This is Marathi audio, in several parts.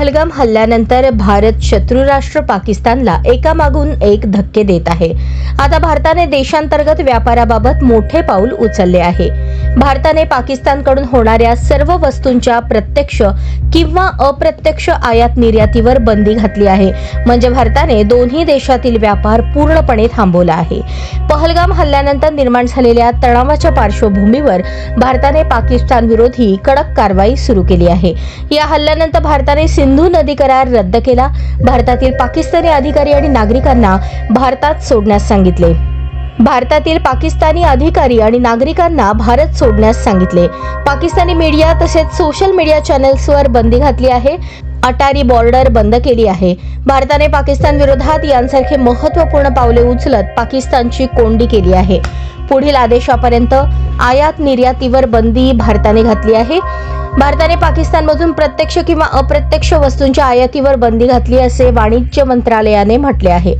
पहलगाम हल्ल्यानंतर भारत शत्रू राष्ट्र पाकिस्तानला एकामागून एक धक्के देत आहे. आता भारताने देशांतर्गत व्यापाराबाबत मोठे पाऊल उचलले आहे. भारताने पाकिस्तानकडून होणाऱ्या सर्व वस्तूंच्या प्रत्यक्ष किंवा अप्रत्यक्ष आयात निर्यातीवर बंदी घातली आहे. म्हणजे भारताने दोन्ही देशातील व्यापार पूर्णपणे थांबवला आहे. पहलगाम हल्ल्यानंतर निर्माण झालेल्या तणावाच्या पार्श्वभूमीवर भारताने पाकिस्तान विरोधी कडक कारवाई सुरू केली आहे. या हल्ल्यानंतर भारताने सिंधू नदी करार रद्द केला. भारतातील पाकिस्तानी अधिकारी आणि नागरिकांना भारतात सोडण्यास सांगितले. भारतातील पाकिस्तानी अधिकारी आणि नागरिकांना भारत सोडण्यास सांगितले. पाकिस्तानी मीडिया तसेच सोशल मीडिया चॅनेल्सवर बंदी घातली आहे. अटारी बॉर्डर बंद केली आहे. भारताने पाकिस्तान विरोधात यांसारखे महत्त्वपूर्ण पावले उचलत पाकिस्तानची कोंडी केली आहे. पुढील आदेशापर्यंत आयात निर्यातीवर बंदी भारताने घातली आहे. भारताने पाकिस्तानमधून प्रत्यक्ष किंवा अप्रत्यक्ष वस्तूंच्या आयातीवर बंदी घातली असे वाणिज्य मंत्रालयाने म्हटले आहे.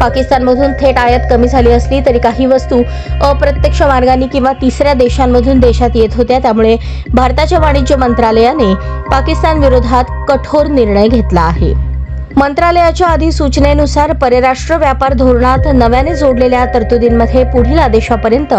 पाकिस्तानमधून थेट आयात कमी झाली असली तरी काही वस्तू अप्रत्यक्ष मार्गाने किंवा तिसऱ्या देशांमधून देशात येत होत्या. त्यामुळे भारताच्या वाणिज्य मंत्रालयाने पाकिस्तान विरोधात कठोर निर्णय घेतला आहे. मंत्रालयाच्या अधिसूचनेनुसार परराष्ट्र व्यापार धोरणात नव्याने जोडलेल्या तरतुदींमध्ये पुढील आदेशापर्यंत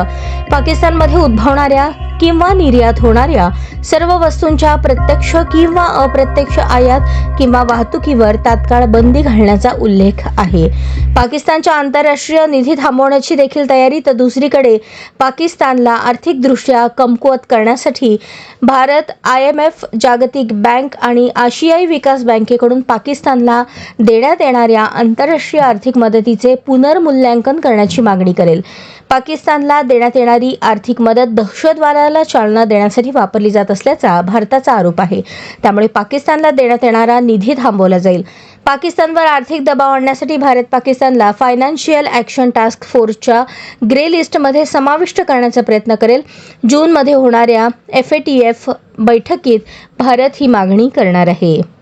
पाकिस्तानमध्ये उद्भवणाऱ्या किंवा निर्यात होणाऱ्या सर्व वस्तूंच्या प्रत्यक्ष किंवा अप्रत्यक्ष आयात किंवा वाहतुकीवर तात्काळ बंदी घालण्याचा उल्लेख आहे. पाकिस्तानच्या आंतरराष्ट्रीय निधी थांबवण्याची देखील तयारी तर दुसरीकडे पाकिस्तानला आर्थिकदृष्ट्या कमकुवत करण्यासाठी भारत आय एम एफ जागतिक बँक आणि आशियाई विकास बँकेकडून पाकिस्तानला देण्यात येणाऱ्या आंतरराष्ट्रीय आर्थिक मदतीचे पुनर्मूल्यांकन करण्याची मागणी करेल. पाकिस्तानला देण्यात येणारी आर्थिक मदत दहशतवादाला चालना देण्यासाठी वापरली जात असल्याचा भारताचा आरोप आहे. त्यामुळे पाकिस्तानला देण्यात येणारा निधी थांबवला जाईल. पाकिस्तानवर आर्थिक दबाव आणण्यासाठी भारत पाकिस्तानला फायनान्शियल ॲक्शन टास्क फोर्सच्या ग्रे लिस्टमध्ये समाविष्ट करण्याचा प्रयत्न करेल. जूनमध्ये होणाऱ्या एफ ए टी एफ बैठकीत भारत ही मागणी करणार आहे.